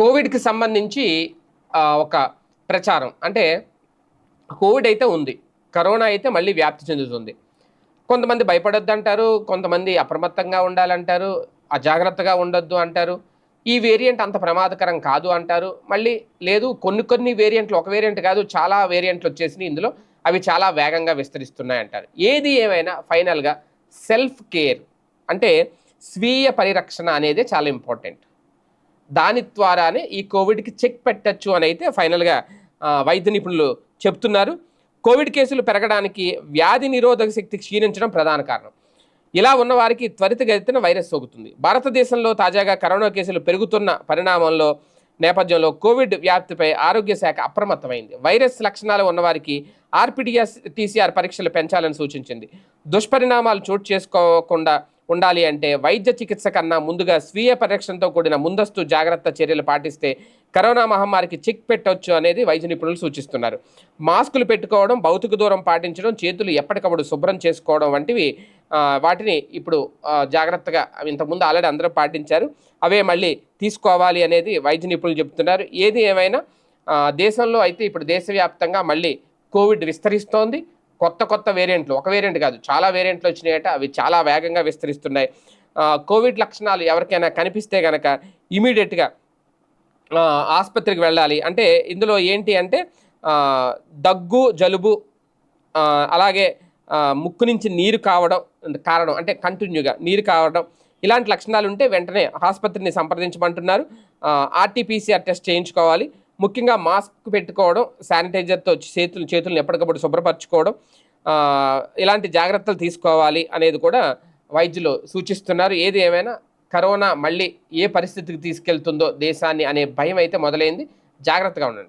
కోవిడ్కి సంబంధించి ఒక ప్రచారం. అంటే కోవిడ్ అయితే ఉంది. కరోనా అయితే మళ్ళీ వ్యాప్తి చెందుతుంది. కొంతమంది భయపడొద్దు అంటారు కొంతమంది అప్రమత్తంగా ఉండాలంటారు అజాగ్రత్తగా ఉండొద్దు అంటారు. ఈ వేరియంట్ అంత ప్రమాదకరం కాదు అంటారు. మళ్ళీ లేదు కొన్ని కొన్ని వేరియంట్లు ఒక వేరియంట్ కాదు చాలా వేరియంట్లు వచ్చేసినాయి ఇందులో. అవి చాలా వేగంగా విస్తరిస్తున్నాయి అంటారు. ఏది ఏమైనా ఫైనల్గా సెల్ఫ్ కేర్ అంటే స్వీయ పరిరక్షణ అనేది చాలా ఇంపార్టెంట్. దాని ద్వారానే ఈ కోవిడ్కి చెక్ పెట్టచ్చు అని అయితే ఫైనల్గా వైద్య నిపుణులు చెప్తున్నారు. కోవిడ్ కేసులు పెరగడానికి వ్యాధి నిరోధక శక్తి క్షీణించడం ప్రధాన కారణం. ఇలా ఉన్న వారికి త్వరితగతిన వైరస్ సోకుతుంది. భారతదేశంలో తాజాగా కరోనా కేసులు పెరుగుతున్న పరిణామంలో నేపథ్యంలో కోవిడ్ వ్యాప్తిపై ఆరోగ్య శాఖ అప్రమత్తమైంది. వైరస్ లక్షణాలు ఉన్నవారికి ఆర్పిడిఎస్ టీసీఆర్ పరీక్షలు పెంచాలని సూచించింది. దుష్పరిణామాలు చోటు చేసుకోకుండా ఉండాలి అంటే వైద్య చికిత్స కన్నా ముందుగా స్వీయ పరిరక్షణతో కూడిన ముందస్తు జాగ్రత్త చర్యలు పాటిస్తే కరోనా మహమ్మారికి చెక్ పెట్టవచ్చు అనేది వైద్య నిపుణులు సూచిస్తున్నారు. మాస్కులు పెట్టుకోవడం భౌతిక దూరం పాటించడం చేతులు ఎప్పటికప్పుడు శుభ్రం చేసుకోవడం వంటివి వాటిని ఇప్పుడు జాగ్రత్తగా ఇంతకుముందు ఆల్రెడీ అందరూ పాటించారు. అవే మళ్ళీ తీసుకోవాలి అనేది వైద్య నిపుణులు చెబుతున్నారు ఏది ఏమైనా దేశంలో అయితే ఇప్పుడు దేశవ్యాప్తంగా మళ్ళీ కోవిడ్ విస్తరిస్తోంది. కొత్త కొత్త వేరియంట్లు ఒక వేరియంట్ కాదు చాలా వేరియంట్లు వచ్చినాయట అవి చాలా వేగంగా విస్తరిస్తున్నాయి. కోవిడ్ లక్షణాలు ఎవరికైనా కనిపిస్తే కనుక ఇమీడియట్గా ఆసుపత్రికి వెళ్ళాలి. అంటే ఇందులో ఏంటి అంటే దగ్గు జలుబు అలాగే ముక్కు నుంచి నీరు కావడం కారణం అంటే కంటిన్యూగా నీరు కావడం ఇలాంటి లక్షణాలు ఉంటే వెంటనే ఆసుపత్రిని సంప్రదించమంటున్నారు. ఆర్టీపీసీఆర్ టెస్ట్ చేయించుకోవాలి. ముఖ్యంగా మాస్క్ పెట్టుకోవడం శానిటైజర్తో చేతులు చేతులను ఎప్పటికప్పుడు శుభ్రపరచుకోవడం ఇలాంటి జాగ్రత్తలు తీసుకోవాలి అనేది కూడా వైద్యులు సూచిస్తున్నారు. ఏది ఏమైనా కరోనా మళ్ళీ ఏ పరిస్థితికి తీసుకెళ్తుందో దేశాన్ని అనే భయం అయితే మొదలైంది. జాగ్రత్తగా ఉండండి.